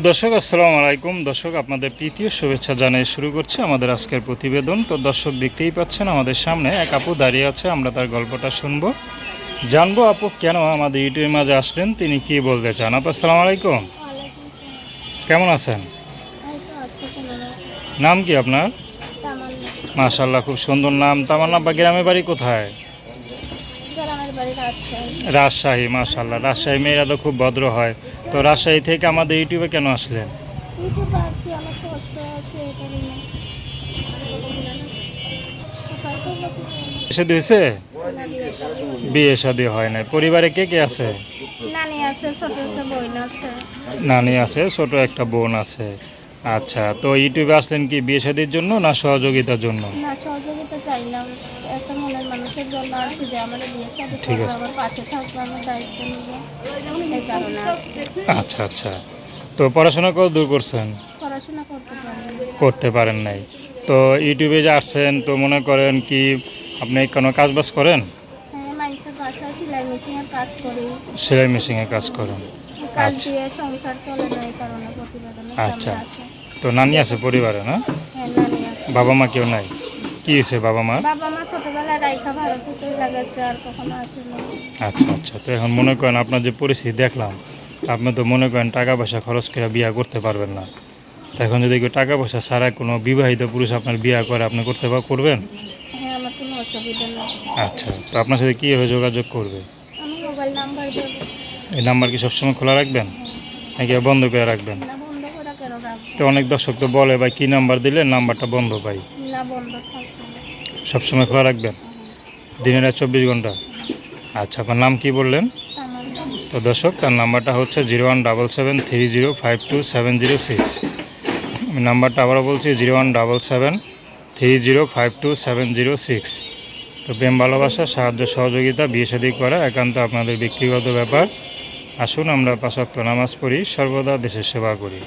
দর্শক আসসালামু আলাইকুম। দর্শক আপনাদের তৃতীয় শুভেচ্ছা জানিয়ে শুরু করছে আমাদের আজকের প্রতিবেদন। তো দর্শক দেখতেই পাচ্ছেন আমাদের সামনে এক আপু দাঁড়িয়ে আছে আমরা তার গল্পটা শুনব। জানব আপু কেন আমাদের ইউটিউবের মাঝে আসলেন তিনি কি বলতে চান? আপু আসসালামু আলাইকুম। কেমন আছেন? নাম কি আপনার? মাশাল্লাহ খুব সুন্দর নাম। তামান্না বা গ্রামের বাড়ি কোথায়? রাজশাহী। মাশাল্লাহ রাজশাহী মেয়েরা তো খুব ভদ্র হয়। তো রাজশাহী থেকে আমাদের ইউটিউবে কেন আসলেন? শাদী হয়েছে বিয়ে শাদী হয় নাই। পরিবারে কে কে আছে? নানি আছে ছোট একটা বোন আছে। নানি আছে ছোট একটা বোন আছে। আচ্ছা তো ইউটিউবে আসলেন কি বিয়ে শাদীর জন্য না সহযোগিতার জন্য? না সহযোগিতা চাইলাম একটা মনের মানুষের জন্য আসছে যে আমার সাথে ঠিক আছে। আমার পাশে থাকবে আমার দায়িত্ব নিবে। এই কারণে আচ্ছা আচ্ছা। তো পড়াশোনা কত দূর করছেন? পড়াশোনা করতে পারি করতে পারেন নাই। তো ইউটিউবে যে আসছেন তো মনে করেন কি আপনি কোনো কাজ বাজ করেন? হ্যাঁ সেলাই মেশিনের কাজ করি। সেলাই মেশিনে কাজ করেন। আচ্ছা। তো নানি আছে পরিবারে না? হ্যাঁ বাবা মা কেউ নাই? কি হয়েছে বাবা মা আচ্ছা আচ্ছা তো এখন মনে করেন আপনার যে পরিস্থিতি দেখলাম আপনি তো মনে করেন টাকা পয়সা খরচ করে বিয়ে করতে পারবেন না। তো এখন যদি কেউ টাকা পয়সা ছাড়া কোনো বিবাহিত পুরুষ আপনার বিয়ে করে আপনি করতে করবেন? হ্যাঁ আচ্ছা তো আপনার সাথে কীভাবে যোগাযোগ করবে? এই নাম্বার কি সবসময় খোলা রাখবেন? নাকি বন্ধ করে রাখবেন না বন্ধ করে কেন রাখব তো অনেক দর্শক তো বলে ভাই কী নাম্বার দিলে? নাম্বারটা বন্ধ বন্ধ সবসময় খোলা রাখবেন দিনের চব্বিশ ঘণ্টা? আচ্ছা আপনার নাম কি বললেন? তো দর্শক তার নাম্বারটা হচ্ছে zero one double seven three zero five two seven zero six. আমি নাম্বারটা আবারও বলছি zero one double seven three zero five two seven zero six. তো প্রেম ভালোবাসা সাহায্য সহযোগিতা বিয়ে শাদী করা একান্ত আপনাদের ব্যক্তিগত ব্যাপার। আসুন আমরা পাশাত্য নামাজ পড়ি সর্বদা দেশের সেবা করি।